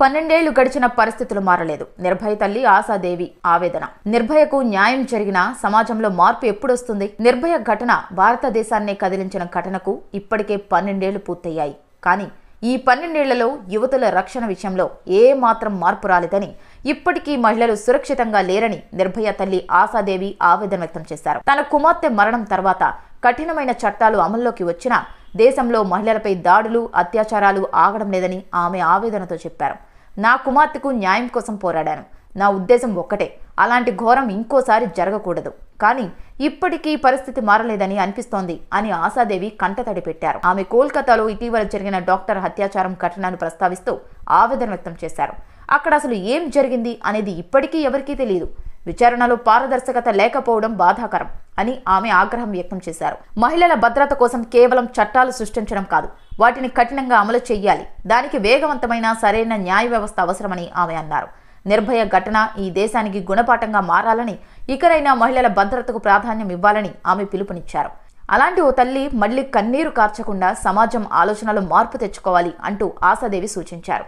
పన్నెండేళ్ళు గడిచిన పరిస్థితులు మారలేదు. నిర్భయ తల్లి ఆశాదేవి ఆవేదన. నిర్భయకు న్యాయం జరిగిన సమాజంలో మార్పు ఎప్పుడొస్తుంది? నిర్భయ ఘటన భారతదేశాన్నే కదిలించిన ఘటనకు ఇప్పటికే పన్నెండేళ్ళు పూర్తయ్యాయి. కానీ ఈ పన్నెండేళ్ళలో యువతుల రక్షణ విషయంలో ఏ మాత్రం మార్పు రాలేదని ఇప్పటికీ మహిళలు సురక్షితంగా లేరని నిర్భయ తల్లి ఆశాదేవి ఆవేదన వ్యక్తం చేశారు. తన కుమార్తె మరణం తర్వాత కఠినమైన చట్టాలు అమల్లోకి వచ్చినా దేశంలో మహిళలపై దాడులు అత్యాచారాలు ఆగడం లేదని ఆమె ఆవేదనతో చెప్పారు. నా కుమార్తెకు న్యాయం కోసం పోరాడాను. నా ఉద్దేశం ఒక్కటే. అలాంటి ఘోరం ఇంకోసారి జరగకూడదు. కానీ ఇప్పటికీ పరిస్థితి మారలేదని అనిపిస్తోంది అని ఆశాదేవి కంటతడి పెట్టారు. ఆమె కోల్కతాలో ఇటీవల జరిగిన డాక్టర్ హత్యాచారం ఘటనను ప్రస్తావిస్తూ ఆవేదన వ్యక్తం చేశారు. అక్కడ అసలు ఏం జరిగింది అనేది ఇప్పటికీ ఎవరికీ తెలియదు విచారణలో పారదర్శకత లేకపోవడం బాధాకరం. అని ఆమె ఆగ్రహం వ్యక్తం చేశారు. మహిళల భద్రత కోసం కేవలం చట్టాలు సృష్టించడం కాదు వాటిని కఠినంగా అమలు చేయాలి. దానికి వేగవంతమైన సరైన న్యాయ వ్యవస్థ అవసరమని ఆమె అన్నారు. నిర్భయ ఘటన ఈ దేశానికి గుణపాఠంగా మారాలని ఇకరైనా మహిళల భద్రతకు ప్రాధాన్యం ఇవ్వాలని ఆమె పిలుపునిచ్చారు. అలాంటి ఓ తల్లి మళ్ళీ కన్నీరు కార్చకుండా సమాజం ఆలోచనలో మార్పు తెచ్చుకోవాలి అంటూ ఆశాదేవి సూచించారు.